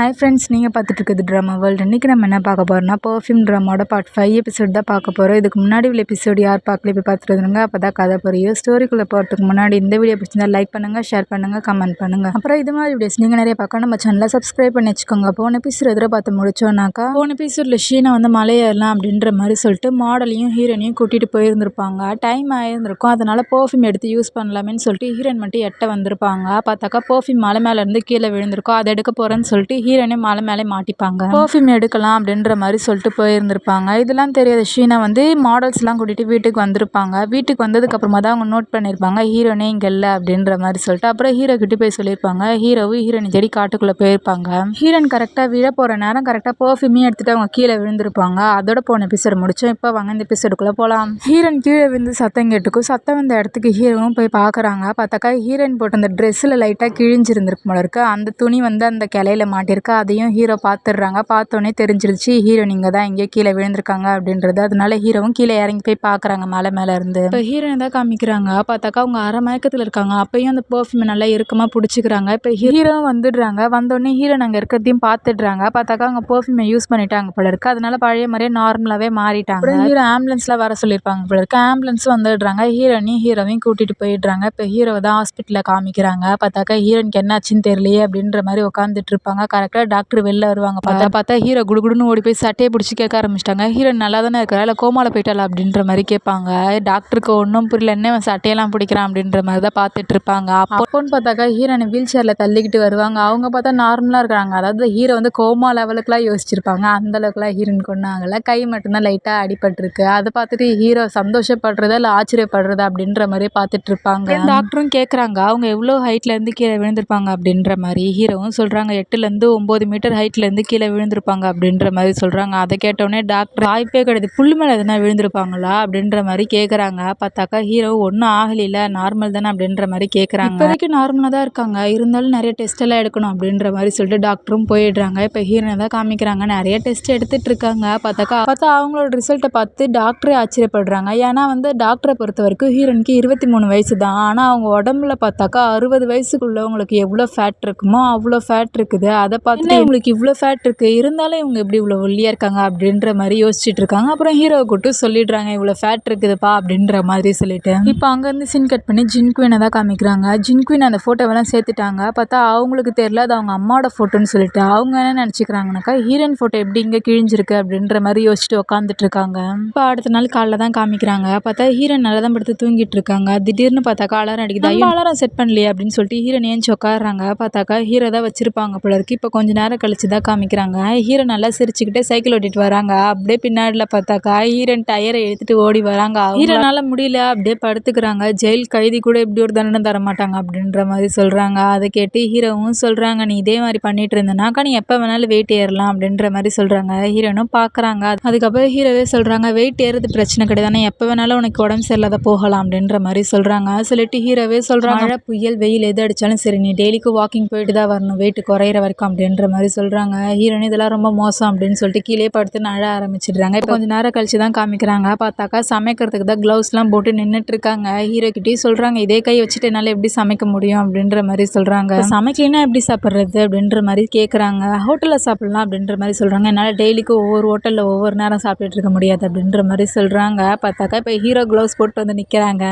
Hi friends நீங்கள் பார்த்துட்ருக்குது drama world இன்றைக்கி நம்ம என்ன பார்க்க போகிறோம்னா பர்ஃப்யூம் ட்ராமாவோட பார்ட் ஃபைவ் எபிசோட் தான் பார்க்க போகிறோம் இதுக்கு முன்னாடி உள்ள எபிசோடு யார் பார்க்கல போய் பார்த்துட்டு வந்துருங்க அப்போ தான் கதை புரியும். ஸ்டோரிக்குள்ளே போகிறதுக்கு முன்னாடி இந்த வீடியோ பிடிச்சிருந்தா லைக் பண்ணுங்கள் ஷேர் பண்ணுங்கள் கமெண்ட் பண்ணுங்கள் அப்புறம் இது மாதிரி வீடியோஸ் நீங்கள் நிறைய பார்க்க நம்ம சேனலை சப்ஸ்கிரைப் பண்ணி வச்சுக்கோங்க. போன எபிசோட் எதிர பார்த்து முடிச்சோன்னாக்கா போன எபிசோடில் ஷீனா வந்து மலையேறலாம் அப்படின்ற மாதிரி சொல்லிட்டு மாடலையும் ஹீரோனையும் கூட்டிகிட்டு போயிருந்திருப்பாங்க. டைம் ஆயிருந்திருக்கும். அதனால் பர்ஃப்யூம் எடுத்து யூஸ் பண்ணலாமேன்னு சொல்லிட்டு ஹீரோன் மட்டும் எட்ட வந்திருப்பாங்க. பார்த்தாக்கா பர்ஃப்யூம் மலை மேலேருந்து கீழே விழுந்திருக்கும். அதை எடுக்க போகிறேன்னு சொல்லிட்டு ஹீரோனே மலை மேலே மாட்டிப்பாங்க. பர்ஃப்யூம் எடுக்கலாம் அப்படின்ற மாதிரி சொல்லிட்டு போயிருந்திருப்பாங்க. இதெல்லாம் தெரியாத ஷீனா வந்து மாடல்ஸ்லாம் கூட்டிகிட்டு வீட்டுக்கு வந்திருப்பாங்க. வீட்டுக்கு வந்ததுக்கு அப்புறமா தான் அவங்க நோட் பண்ணியிருப்பாங்க. ஹீரோனே இங்கே இல்லை அப்படின்ற மாதிரி சொல்லிட்டு அப்புறம் ஹீரோ கிட்ட போய் சொல்லியிருப்பாங்க. ஹீரோவும் ஹீரோனை தேடி காட்டுக்குள்ளே போயிருப்பாங்க. ஹீரோயின் கரெக்டாக விழ போகிற நேரம் கரெக்டாக பர்ஃப்யூமையும் எடுத்துகிட்டு அவங்க கீழே விழுந்திருப்பாங்க. அதோட போன எபிசோட் முடிச்சோம். இப்போ வாங்க இந்த எபிசோடுக்குள்ளே போகலாம் ஹீரோயின் கீழே விழுந்து சத்தம் கேட்டுக்கும். சத்தம் வந்த இடத்துக்கு ஹீரோவும் போய் பார்க்குறாங்க பார்த்தாக்கா ஹீரோயின் போட்ட அந்த ட்ரெஸ்ஸில் லைட்டாக கிழிஞ்சிருந்திருக்கு போல இருக்கு. அந்த துணி வந்து அந்த கிளையில மாட்டிருக்கு அதையும் ஹீரோ பார்த்துடுறாங்க. பார்த்தோன்னே தெரிஞ்சிருச்சு ஹீரோயின் இங்கே தான் எங்கேயோ கீழே விழுந்திருக்காங்க அப்படின்றது. அதனால ஹீரோவும் கீழே இறங்கி போய் பார்க்குறாங்க மலை மேலே இருந்து. இப்போ ஹீரோயின் தான் காமிக்கிறாங்க. பார்த்தாக்கா அவங்க அரை மயக்கத்தில் இருக்காங்க. அப்பயும் அந்த பர்ஃப்யூம் நல்லா இறுக்கமாக பிடிச்சிக்கிறாங்க. இப்போ ஹீரோவும் வந்துடுறாங்க. வந்தோடனே ஹீரோ நாங்கள் இருக்கிறதையும் பார்த்துடுறாங்க. பார்த்தாக்கா அவங்க பர்ஃப்யூமை யூஸ் பண்ணிட்டாங்க போல இருக்கு. அதனால பழைய மாதிரியே நார்மலாகவே மாறிட்டாங்க. ஹீரோ ஆம்புலன்ஸில் வர சொல்லியிருப்பாங்க போல இருக்கு. ஆம்புலன்ஸ் வந்துடுறாங்க. ஹீரோனையும் ஹீரோவையும் கூட்டிகிட்டு போயிடுறாங்க. இப்போ ஹீரோவை தான் ஹாஸ்பிட்டலில் காமிக்கிறாங்க. பார்த்தாக்கா ஹீரோனுக்கு என்னாச்சுன்னு தெரியலையே அப்படின்ற மாதிரி உட்காந்துட்டு இருப்பாங்க. கரெக்டாக டாக்டர் வெளில வருவாங்க. பார்த்தா பார்த்தா ஹீரோ குடுகுடுன்னு ஓடி போய் சட்டையை பிடிச்சி கேட்க ஆரம்பிச்சிட்டாங்க. ஹீரோ நல்லா தானே இருக்கிறா இல்லை கோமால போயிட்டாளா அப்படின்ற மாதிரி கேட்பாங்க. டாக்டருக்கு ஒன்றும் புரியல. என்ன சட்டையெல்லாம் பிடிக்கிறான் அப்படின்ற மாதிரி தான் பார்த்துட்டு இருப்பாங்க. அப்போன்னு பார்த்தாக்கா ஹீரோனை வீல் சேரில் தள்ளிக்கிட்டு வருவாங்க. அவங்க பார்த்தா நார்மலாக இருக்கிறாங்க. அதாவது ஹீரோ வந்து கோமா லெவலுக்குலாம் யோசிச்சிருப்பாங்க. அந்த அளவுக்குலாம் ஹீரோயின் கொண்டாங்கல்ல கை மட்டும்தான் லைட்டாக அடிபட்டிருக்கு. அதை பார்த்துட்டு ஹீரோ சந்தோஷப்படுறதா இல்லை ஆச்சரியப்படுறதா அப்படின்ற மாதிரி பார்த்துட்டு இருப்பாங்க. டாக்டரும் கேட்குறாங்க. அவங்க எவ்வளோ ஹைட்ல இருந்து கீழே விழுந்திருப்பாங்க அப்படின்ற மாதிரி. ஹீரோவும் சொல்கிறாங்க எட்டுலேருந்து ஒம்பது மீட்டர் ஹைட்லேருந்து கீழே விழுந்திருப்பாங்க அப்படின்ற மாதிரி சொல்கிறாங்க அதை கேட்டோடனே டாக்டர் வாய்ப்பே கிடையாது. புல் மேலே எதுனா விழுந்திருப்பாங்களா அப்படின்ற மாதிரி கேட்குறாங்க பார்த்தாக்கா ஹீரோ ஒன்றும் ஆகலையில நார்மல் தானே அப்படின்ற மாதிரி கேட்குறாங்க இப்போதைக்கு நார்மலாக தான் இருக்காங்க. இருந்தாலும் நிறைய டெஸ்ட் எல்லாம் எடுக்கணும் அப்படின்ற மாதிரி சொல்லிட்டு டாக்டரும் போயிடுறாங்க. இப்போ ஹீரோனை தான் காமிக்கிறாங்க. நிறைய டெஸ்ட் எடுத்துட்டு இருக்காங்க. பார்த்தாக்கா பார்த்தா அவங்களோட ரிசல்ட்டை பார்த்து டாக்டரே ஆச்சரியப்படுறாங்க. ஏன்னா வந்து டாக்டரை பொறுத்த வரைக்கும் ஹீரோனுக்கு இருபத்தி மூணு வயசு தான். ஆனால் அவங்க உடம்புல பார்த்தாக்கா அறுபது வயசுக்குள்ளவங்களுக்கு எவ்வளோ ஃபேட் இருக்குமோ அவ்வளோ ஃபேட் இருக்குது. அதை பார்த்துட்டு இவங்களுக்கு இவ்வளோ ஃபேட் இருக்குது இருந்தாலும் இவங்க எப்படி இவ்வளோ ஒல்லியாக இருக்காங்க அப்படின்ற மாதிரி யோசிச்சுட்டு இருக்காங்க. அப்புறம் ஹீரோவை கூட்டு சொல்லிடுறாங்க இவ்வளோ ஃபேட் இருக்குதுப்பா அப்படின்ற மாதிரி சொல்லிட்டு. இப்போ அங்கேருந்து சின் கட் பண்ணி ஜின் குயினை தான் காமிக்கிறாங்க. ஜின் குயின் அந்த ஃபோட்டோவெல்லாம் சேர்த்துட்டாங்க. பார்த்தா அவங்களுக்கு தெரியல அது அவங்க அம்மாவோட ஃபோட்டோன்னு சொல்லிட்டு. அவங்க என்ன நினச்சிக்கிறாங்கனாக்கா ஹீரோயின் ஃபோட்டோ எப்படி இங்கே கிழிஞ்சிருக்கு? அப்படின்ற மாதிரி யோசிச்சுட்டு உட்காந்துட்டு இருக்காங்க. இப்போ அடுத்த நாள் காலைல தான் காமிக்கிறாங்க. பார்த்தா ஹீரோயின் நல்லா தான் படுத்து தூங்கிட்டு இருக்காங்க. திடீர்னு பார்த்தாக்கா அலாரம் அடிக்குது. ஐயோ. அலாரம் செட் பண்ணலையே அப்படின்னு சொல்லிட்டு ஹீரோயின் ஏஞ்சி உட்காடுறாங்க பார்த்தாக்கா ஹீரோ தான் வச்சிருப்பாங்க போல இருக்கு. இப்போ கொஞ்ச நேரம் கழிச்சு தான் காமிக்கிறாங்க. ஹீரோ நல்லா சிரிச்சுக்கிட்டே சைக்கிள் ஓட்டிட்டு வராங்க. அப்படியே பின்னாடில பார்த்தாக்கா ஹீரோன் டயரை எடுத்துட்டு ஓடி வராங்க. ஹீரோனால முடியல. அப்படியே படுத்துக்கிறாங்க. ஜெயில் கைதி கூட இப்படி ஒரு தண்டனை தர மாட்டாங்க அப்படின்ற மாதிரி சொல்றாங்க. அதை கேட்டு ஹீரோவும் சொல்றாங்க நீ இதே மாதிரி பண்ணிட்டு இருந்தனாக்கா நீ எப்போ வேணாலும் வெயிட் ஏறலாம் அப்படின்ற மாதிரி சொல்றாங்க. ஹீரோனும் பார்க்குறாங்க. அதுக்கப்புறம் ஹீரோவே சொல்றாங்க வெயிட் ஏறது பிரச்சனை கிடையாது. எப்போ வேணாலும் உனக்கு உடம்பு சரியில்லாத போகலாம் அப்படின்ற மாதிரி சொல்றாங்க. சொல்லிட்டு ஹீரோவே சொல்றாங்க மழை புயல் வெயில் எது அடிச்சாலும் சரி நீ டெய்லிக்கும் வாக்கிங் போயிட்டு தான் வரணும். வெயிட் குறையிற வரைக்கும் அப்படின்ற மாதிரி சொல்கிறாங்க ஹீரோயின் இதெல்லாம் ரொம்ப மோசம் அப்படின்னு சொல்லிட்டு கீழே படுத்து அழ ஆரம்பிச்சிடுறாங்க. இப்போ கொஞ்சம் நேரம் கழிச்சு தான் காமிக்கிறாங்க. பார்த்தாக்கா சமைக்கிறதுக்கு தான் க்ளவுஸ்லாம் போட்டு நின்றுட்டு இருக்காங்க ஹீரோ கிட்டேயும் இதே கை வச்சுட்டு என்னால் எப்படி சமைக்க முடியும்? அப்படின்ற மாதிரி சொல்கிறாங்க சமைக்கலைன்னா எப்படி சாப்பிட்றது அப்படின்ற மாதிரி கேட்குறாங்க ஹோட்டலில் சாப்பிட்லாம் அப்படின்ற மாதிரி சொல்கிறாங்க என்னால் டெய்லிக்கும் ஒவ்வொரு ஹோட்டலில் ஒவ்வொரு நேரம் சாப்பிட்டுட்டு இருக்க முடியாது அப்படின்ற மாதிரி சொல்கிறாங்க பார்த்தாக்கா இப்போ ஹீரோ க்ளவுஸ் போட்டு வந்து நிற்கிறாங்க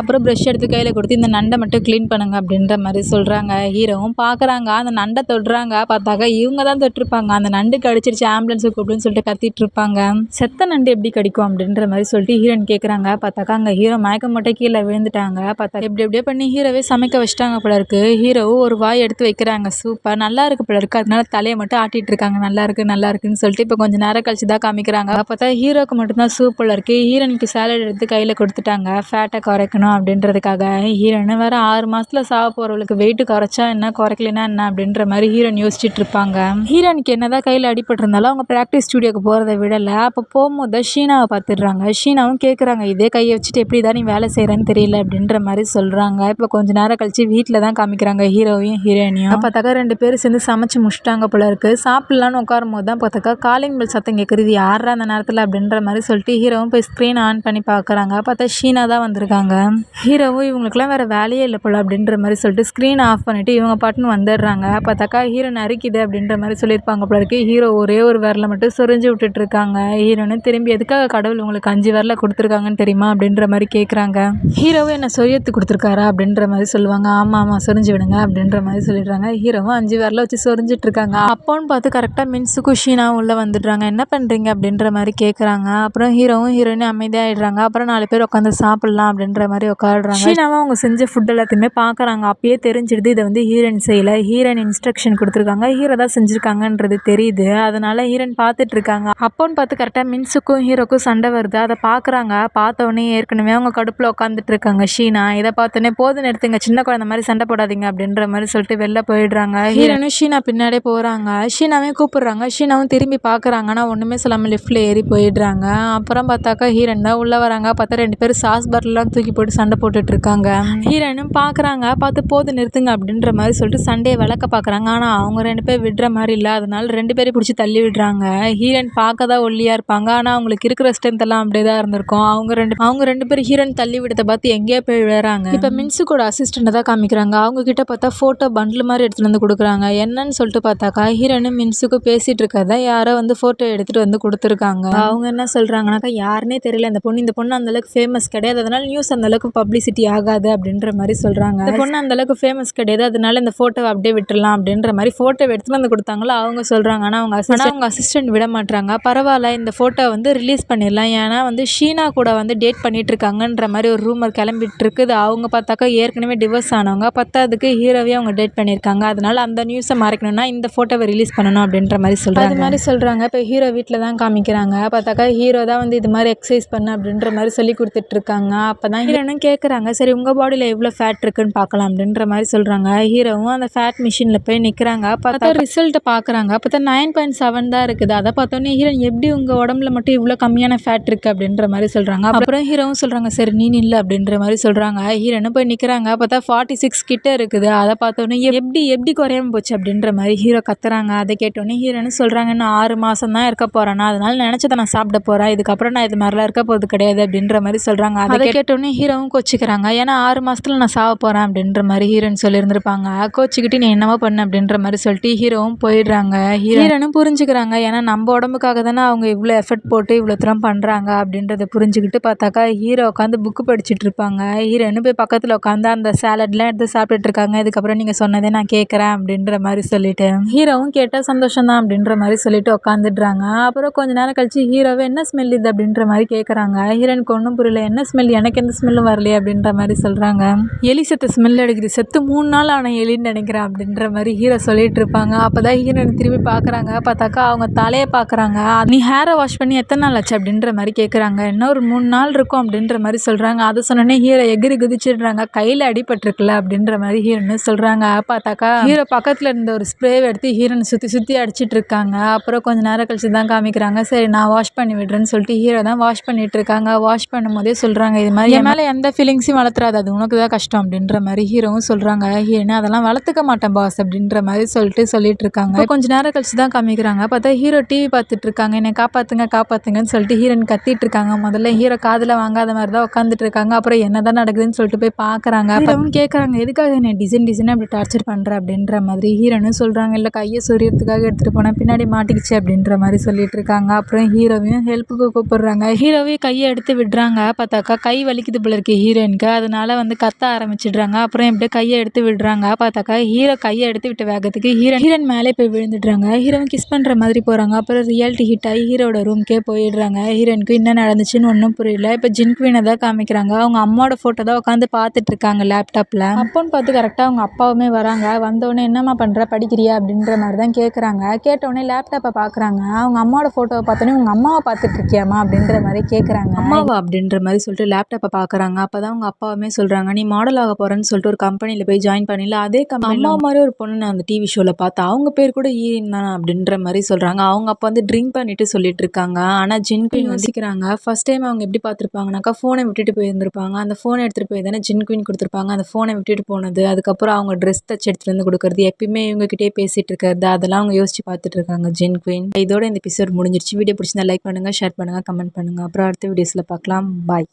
அப்புறம் ப்ரஷ் எடுத்து கையில் கொடுத்து இந்த நண்டை மட்டும் க்ளீன் பண்ணுங்க அப்படின்ற மாதிரி சொல்கிறாங்க ஹீரோவும் பார்க்குறாங்க. அந்த நண்டை தொடுறாங்க. பார்த்தாக்கா இவங்க தான் தொட்டிருப்பாங்க. அந்த நண்டு கடிச்சிருச்சு ஆம்புலன்ஸை கூப்பிடுன்னு சொல்லிட்டு கத்திட்டு இருப்பாங்க செத்த நண்டு எப்படி கடிக்கும் அப்படின்ற மாதிரி சொல்லிட்டு ஹீரோயின் கேட்குறாங்க பார்த்தாக்கா அங்கே ஹீரோ மயக்கம் மட்டும் கீழே விழுந்துட்டாங்க. பார்த்தா எப்படி எப்படியோ பண்ணி ஹீரோவே சமைக்க வச்சிட்டாங்க போல இருக்கு. ஹீரோவும் ஒரு வாய் எடுத்து வைக்கிறாங்க. சூப்பர் நல்லா இருக்கு போல இருக்கு. அதனால தலையை மட்டும் ஆட்டிட்டு இருக்காங்க. நல்லா இருக்கு நல்லா இருக்குன்னு சொல்லிட்டு இப்போ கொஞ்சம் நேரம் கழிச்சு தான் காமிக்கிறாங்க. பார்த்தா ஹீரோக்கு மட்டும்தான் சூப் போல இருக்கு. ஹீரோனுக்கு சேலட் எடுத்து கையில் கொடுத்துட்டாங்க. ஃபேட்டை குறைக்கணும் அப்படின்றதுக்காக. ஹீரோயின் வேற ஆறு மாசத்துல சாக போறவளுக்கு வெயிட் குறைச்சா என்ன குறைக்கலனா என்ன அப்படின்ற மாதிரி ஹீரோயின் யோசிச்சுட்டு இருப்பாங்க ஹீரோனுக்கு என்னதான் கையில் அடிபட்டிருந்தாலும் அவங்க ப்ராக்டிஸ் ஸ்டுடியோக்கு போகிறத விடலை. அப்போ போகும்போது தான் ஷீனாவை பார்த்துடுறாங்க. ஷீனாவும் கேட்குறாங்க இதே கையை வச்சுட்டு எப்படி தான் நீ வேலை செய்கிறேன்னு தெரியல அப்படின்ற மாதிரி சொல்கிறாங்க இப்போ கொஞ்ச நேரம் கழிச்சு வீட்டில் தான் காமிக்கிறாங்க ஹீரோவையும் ஹீரோயினையும் பார்த்தாக்கா ரெண்டு பேரும் சேர்ந்து சமைச்சு முடிச்சிட்டாங்க போல இருக்கு. சாப்பிட்லான்னு உட்காரும் போது தான் பார்த்தாக்கா காலிங் பெல் சத்தம் கேட்குறது யாரா அந்த நேரத்தில்? அப்படின்ற மாதிரி சொல்லிட்டு ஹீரோவும் போய் ஸ்க்ரீன் ஆன் பண்ணி பார்க்குறாங்க பார்த்தா ஷீனா தான் வந்திருக்காங்க. ஹீரோவும் இவங்களுக்குலாம் வேறு வேலையே இல்லை போல அப்படின்ற மாதிரி சொல்லிட்டு ஸ்க்ரீன் ஆஃப் பண்ணிவிட்டு இவங்க பாட்டுன்னு வந்துடுறாங்க. பார்த்தாக்கா ஹீரோ ஹீரோயின் நறுக்கிது அப்படின்ற மாதிரி சொல்லியிருப்பாங்க போல இருக்கு. ஹீரோ ஒரே ஒரு விரலை மட்டும் சொரிஞ்சு விட்டுட்டு இருக்காங்க ஹீரோனும் திரும்பி எதுக்காக கடவுள் உங்களுக்கு அஞ்சு விரலை கொடுத்துருக்காங்கன்னு தெரியுமா அப்படின்ற மாதிரி கேட்குறாங்க ஹீரோவும் என்ன சொரியத்து கொடுத்துருக்காரா அப்படின்ற மாதிரி சொல்லுவாங்க. ஆமாம் ஆமாம் சொரிஞ்சு விடுங்க அப்படின்ற மாதிரி சொல்லிடுறாங்க. ஹீரோவும் அஞ்சு விரலை வச்சு சொரிஞ்சிட்டு இருக்காங்க அப்போன்னு பார்த்து கரெக்டாக மின்சுக்கு ஷீனா உள்ளே வந்துடுறாங்க. என்ன பண்ணுறீங்க அப்படின்ற மாதிரி கேட்குறாங்க அப்புறம் ஹீரோவும் ஹீரோயினும் அமைதியாகிடுறாங்க அப்புறம் நாலு பேர் உட்காந்து சாப்பிட்லாம் அப்படின்ற மாதிரி உட்காடுறாங்க ஷீனாவும் அவங்க செஞ்ச ஃபுட் எல்லாத்தையுமே பார்க்குறாங்க. அப்பயே தெரிஞ்சிடுது இதை வந்து ஹீரோயின் செய்யலை. ஹீரோயின் இன்ஸ்ட்ரக்ஷன் கொடுத்துருக்காங்க ஹீரோ தான் செஞ்சுருக்காங்கன்றது தெரியுது. அதனால ஹீரோயின் பார்த்துட்டு இருக்காங்க அப்போன்னு பார்த்து கரெக்டாக மின்ஸுக்கும் ஹீரோக்கும் சண்டை வருது. அதை பார்க்குறாங்க. பார்த்தோன்னே ஏற்கனவே அவங்க கடுப்பில் உட்காந்துட்டு இருக்காங்க ஷீனா இதை பார்த்தோன்னே போது நிறுத்துங்க சின்ன குழந்தை மாதிரி சண்டை போடாதீங்க அப்படின்ற மாதிரி சொல்லிட்டு வெளில போயிடுறாங்க. ஹீரோனும் ஷீனா பின்னாடியே போகிறாங்க ஷீனாவே கூப்பிடுறாங்க. ஷீனாவும் திரும்பி பார்க்குறாங்க. ஆனால் ஒன்றுமே சொல்லாமல் லிஃப்ட்டில் ஏறி போயிடுறாங்க. அப்புறம் பார்த்தாக்கா ஹீரன் தான் உள்ளே வராங்க. பார்த்தா ரெண்டு பேரும் சாஸ் பர்லாம் தூக்கி போட்டு சண்டை போட்டுட்டு இருக்காங்க பார்க்குறாங்க. பார்த்து போது நிறுத்துங்க அப்படின்ற மாதிரி சொல்லிட்டு சண்டையை விளக்க பார்க்குறாங்க. ஆனால் அவங்க ரெண்டு பேர் விடுற மாதிரி இல்லை. அதனால ரெண்டு பேரையும் பிடிச்சி தள்ளி விடுறாங்க. ஹீரோயின் பார்க்க தான் ஒல்லியாக இருப்பாங்க. ஆனால் அவங்களுக்கு இருக்கிற ஸ்ட்ரென்த் எல்லாம் அப்படியே தான் இருந்திருக்கும். அவங்க ரெண்டு அவங்க ரெண்டு பேரும் ஹீரோயின் தள்ளி விடத்தை பார்த்து எங்கேயோ போய் விழுறாங்க. இப்போ மின்சுக்கோட அசிஸ்டண்ட்டை தான் காமிக்கிறாங்க. அவங்க கிட்ட பார்த்தா ஃபோட்டோ பண்டில் மாதிரி எடுத்துகிட்டு வந்து கொடுக்குறாங்க. என்னன்னு சொல்லிட்டு பார்த்தாக்கா ஹீரோனும் மின்சுக்கு பேசிட்டு இருக்கறத யாரோ வந்து ஃபோட்டோ எடுத்துகிட்டு வந்து கொடுத்துருக்காங்க. அவங்க என்ன சொல்கிறாங்கனாக்கா யாருனே தெரியல. இந்த பொண்ணு இந்த பொண்ணு அந்த அளவுக்கு ஃபேமஸ் கிடையாது. அதனால நியூஸ் அந்த அளவுக்கு பப்ளிசிட்டி ஆகாது அப்படின்ற மாதிரி சொல்கிறாங்க இந்த பொண்ணு அந்த அளவுக்கு ஃபேமஸ் கிடையாது. அதனால இந்த ஃபோட்டோவை அப்படியே விட்டுறலாம் அப்படின்ற மாதிரி ஃபோட்டோ எடுத்துட்டு வந்து கொடுத்தாங்களோ அவங்க சொல்கிறாங்க ஆனால் அவங்க assistant- அவங்க அசிஸ்டன்ட் விட மாட்டாங்க பரவாயில்ல இந்த ஃபோட்டோ வந்து ரிலீஸ் பண்ணிடலாம். ஏன்னா வந்து ஷீனா கூட வந்து டேட் பண்ணிட்டு இருக்காங்கன்ற மாதிரி ஒரு ரூமர் கிளம்பிட்டு இருக்குது. அவங்க பார்த்தாக்கா ஏற்கனவே டிவோர்ஸ் ஆனவங்க. பத்தாவதுக்கு ஹீரோவே அவங்க டேட் பண்ணியிருக்காங்க. அதனால அந்த நியூஸை மறைக்கணும்னா இந்த ஃபோட்டோவை ரிலீஸ் பண்ணணும் அப்படின்ற மாதிரி சொல்கிறாங்க அது மாதிரி சொல்கிறாங்க இப்போ ஹீரோ வீட்டில் தான் காமிக்கிறாங்க. பார்த்தாக்கா ஹீரோ தான் வந்து இது மாதிரி எக்ஸசைஸ் பண்ணு அப்படின்ற மாதிரி சொல்லி கொடுத்துட்டு இருக்காங்க. அப்போ தான் ஹீரோனும் கேட்குறாங்க சரி உங்கள் பாடியில் எவ்வளோ ஃபேட் இருக்குன்னு பார்க்கலாம் அப்படின்ற மாதிரி சொல்கிறாங்க ஹீரோவும் அந்த ஃபேட் மிஷினில் போய் நிற்கிறாங்க பார்த்தா ரிசல்ட்டை பார்க்குறாங்க. பார்த்தா நைன் பாயிண்ட் செவன் தான் இருக்குது. அதை பார்த்தோன்னே ஹீரோயின் எப்படி உங்கள் உடம்புல மட்டும் இவ்வளோ கம்மியான ஃபேட் இருக்குது அப்படின்ற மாதிரி சொல்கிறாங்க அப்புறம் ஹீரோவும் சொல்கிறாங்க சரி நீ இல்லை அப்படின்ற மாதிரி சொல்கிறாங்க ஹீரோனும் போய் நிற்கிறாங்க பார்த்தா ஃபார்ட்டி சிக்ஸ் கிட்ட இருக்குது. அதை பார்த்தோன்னே எப்படி எப்படி குறையாம போச்சு அப்படின்ற மாதிரி ஹீரோ கத்துறாங்க. அதை கேட்டோன்னே ஹீரோன்னு சொல்கிறாங்க இன்னும் ஆறு மாதம் தான் இருக்க போகிறேன்னா அதனால நினச்சதை நான் சாப்பிட போகிறேன் இதுக்கப்புறம் நான் இது மாதிரிலாம் இருக்க போகிறது கிடையாது அப்படின்ற மாதிரி சொல்கிறாங்க அதை கேட்டோன்னே ஹீரோவும் கோச்சிக்கிறாங்க. ஏன்னா ஆறு மாதத்தில் நான் சாவ போகிறேன் அப்படின்ற மாதிரி ஹீரோன்னு சொல்லியிருந்திருப்பாங்க. கோச்சிக்கிட்டு நீ என்னவோ பண்ணு அப்படின்ற மாதிரி சொல்லிட்டு ஹீரோவும் போயிடுறாங்க. ஹீரோனும் புரிஞ்சுக்கிறாங்க. ஏன்னா நம்ம உடம்புக்காக தானே அவங்க இவ்வளோ எஃபர்ட் போட்டு இவ்வளோ தூரம் பண்ணுறாங்க அப்படின்றத புரிஞ்சுக்கிட்டு பார்த்தாக்கா ஹீரோ உட்காந்து புக்கு படிச்சுட்டு இருப்பாங்க. ஹீரோனு போய் பக்கத்தில் உட்காந்து அந்த சாலட்லாம் எடுத்து சாப்பிட்டுட்டு இருக்காங்க. இதுக்கப்புறம் நீங்கள் சொன்னதே நான் கேட்குறேன் அப்படின்ற மாதிரி சொல்லிட்டு. ஹீரோவும் கேட்டால் சந்தோஷம் தான் அப்படின்ற மாதிரி சொல்லிட்டு உட்காந்துடுறாங்க அப்புறம் கொஞ்ச நேரம் கழிச்சு ஹீரோவே என்ன ஸ்மெல் இது? அப்படின்ற மாதிரி கேட்குறாங்க ஹீரோனுக்கு ஒன்றும் புரியல. என்ன ஸ்மெல் எனக்கு எந்த ஸ்மெல்லும் வரலையே அப்படின்ற மாதிரி சொல்கிறாங்க எலி செத்து ஸ்மெல் அடிக்குது. செத்து மூணு நாள் ஆன எலின்னு நினைக்கிறேன் அப்படின்ற மாதிரி ஹீரோ சொல்லி இருப்பாங்க அப்போ தான் ஹீரோயின் திரும்பி பார்க்குறாங்க. பார்த்தாக்கா அவங்க தலையை பார்க்குறாங்க. நீ ஹேரை வாஷ் பண்ணி எத்தனை நாள் ஆச்சு? அப்படின்ற மாதிரி கேட்குறாங்க இன்னும் ஒரு மூணு நாள் இருக்கும். அப்படின்ற மாதிரி சொல்கிறாங்க அதை சொன்னோடனே ஹீரோ எகிரி குதிச்சிடுறாங்க. கையில் அடிபட்டிருக்குல்ல அப்படின்ற மாதிரி ஹீரோன்னு சொல்கிறாங்க பார்த்தாக்கா ஹீரோ பக்கத்தில் இருந்த ஒரு ஸ்ப்ரேவை எடுத்து ஹீரோனை சுற்றி சுற்றி அடிச்சிட்டு இருக்காங்க அப்புறம் கொஞ்ச நேரம் கழிச்சு தான் காமிக்கிறாங்க. சரி நான் வாஷ் பண்ணி விடுறேன்னு சொல்லிட்டு ஹீரோ தான் வாஷ் பண்ணிட்டு இருக்காங்க வாஷ் பண்ணும்போதே சொல்கிறாங்க இது மாதிரி. என் மேலே எந்த ஃபீலிங்ஸையும் வளர்த்துறாது. அது உனக்கு தான் கஷ்டம். அப்படின்ற மாதிரி ஹீரோவும் சொல்கிறாங்க ஹீரோனு அதெல்லாம் வளர்த்துக்க மாட்டேன் பாஸ் அப்படின்ற மாதிரி சொல்லிட்டு சொல்லிட்டு இருக்காங்க கொஞ்ச நேரம் கழிச்சு தான் காமிக்கிறாங்க. பார்த்தா ஹீரோ டிவி பார்த்துட்டு இருக்காங்க என்னை காப்பாத்துங்க காப்பாத்துங்கன்னு சொல்லிட்டு ஹீரோயின் கத்திட்டு இருக்காங்க முதல்ல ஹீரோ காதில் வாங்காத மாதிரி தான் உட்காந்துட்டு இருக்காங்க அப்புறம் என்னதான் நடக்குதுன்னு சொல்லிட்டு போய் பார்க்குறாங்க அப்புறம் கேட்குறாங்க எதுக்காக என்னை டிசைன் டிசைனாக அப்படி டார்ச்சர் பண்ணுற அப்படின்ற மாதிரி ஹீரோனும் சொல்கிறாங்க இல்லை கையை சொரியறதுக்காக எடுத்துகிட்டு போனேன் பின்னாடி மாட்டிக்கிச்சு அப்படின்ற மாதிரி சொல்லிட்டு இருக்காங்க அப்புறம் ஹீரோவையும் ஹெல்ப்புக்கு கூப்பிடுறாங்க. ஹீரோவே கையை எடுத்து விடுறாங்க. பார்த்தாக்கா கை வலிக்குது போல இருக்கு ஹீரோயினுக்கு. அதனால வந்து கத்த ஆரம்பிச்சிடுறாங்க. அப்புறம் எப்படியே கையை எடுத்து விடுறாங்க. பார்த்தாக்கா ஹீரோ கையை எடுத்து விட்ட வேகத்துக்கு ஹீரோ ஹீரோயின் மேலே போய் விழுந்துடுறாங்க. ஹீரோவும் கிஸ் பண்ணுற மாதிரி போகிறாங்க அப்புறம் ரியாலிட்டி ஹிட் ஆகி ஹீரோட ரூம்க்கே போயிடுறாங்க. ஹீரோயினுக்கு என்ன நடந்துச்சுன்னு ஒன்றும் புரியல. இப்போ ஜின்குவினை தான் காமிக்கிறாங்க. அவங்க அம்மாவோட ஃபோட்டோ தான் உட்காந்து பார்த்துட்டு இருக்காங்க லேப்டாப்பில் அப்போன்னு பார்த்து கரெக்டாக அவங்க அப்பாவுமே வராங்க. வந்தோடனே என்னம்மா பண்ணுற படிக்கிறியா? அப்படின்ற மாதிரி தான் கேட்குறாங்க கேட்டவுடனே லேப்டாப்பை பார்க்குறாங்க அவங்க அம்மாவோட ஃபோட்டோவை பார்த்தோன்னே உங்கள் அம்மாவை பார்த்துட்டு இருக்கியாம்மா? அப்படின்ற மாதிரி கேட்குறாங்க அம்மாவா? அப்படின்ற மாதிரி சொல்லிட்டு லேப்டாப்பை பார்க்குறாங்க அப்போ தான் அவங்க அப்பாவுமே சொல்கிறாங்க நீ மாடல் ஆக போகிறேன்னு சொல்லிட்டு ஒரு கம்பெனியில் போய் ஜாயின் பண்ணல. அதே கம்பெனி அம்மா மாதிரி ஒரு பொண்ணு நான் அந்த டிவி ஷோவில் பார்த்தேன் அவங்க பேர் கூட ஹீரோயின் தான் அப்படின்ற மாதிரி சொல்கிறாங்க அவங்க அப்பா வந்து ட்ரிங்க் பண்ணிட்டு சொல்லிட்டு இருக்காங்க ஆனால் ஜின் குயின் யோசிக்கிறாங்க ஃபர்ஸ்ட் டைம் அவங்க எப்படி பார்த்துருப்பாங்கனாக்கா ஃபோனை விட்டுட்டு போயிருந்திருப்பாங்க. அந்த ஃபோனை எடுத்துகிட்டு போய் தானே ஜின் குயின் கொடுத்துருப்பாங்க. அந்த ஃபோனை விட்டுட்டு போனது அதுக்கப்புறம் அவங்க ட்ரெஸ் தச்சு எடுத்துட்டு வந்து கொடுக்குறது எப்பயுமே இவங்ககிட்டயே பேசிட்டு இருக்கிறது அதெல்லாம் அவங்க யோசிச்சு பார்த்துட்டு இருக்காங்க ஜின் குயின் இதோட இந்த எபிசோட் முடிஞ்சிருச்சு. வீடியோ பிடிச்சிருந்தா லைக் பண்ணுங்க ஷேர் பண்ணுங்க கமெண்ட் பண்ணுங்க. அப்புறம் அடுத்த வீடியோஸில் பார்க்கலாம். பாய்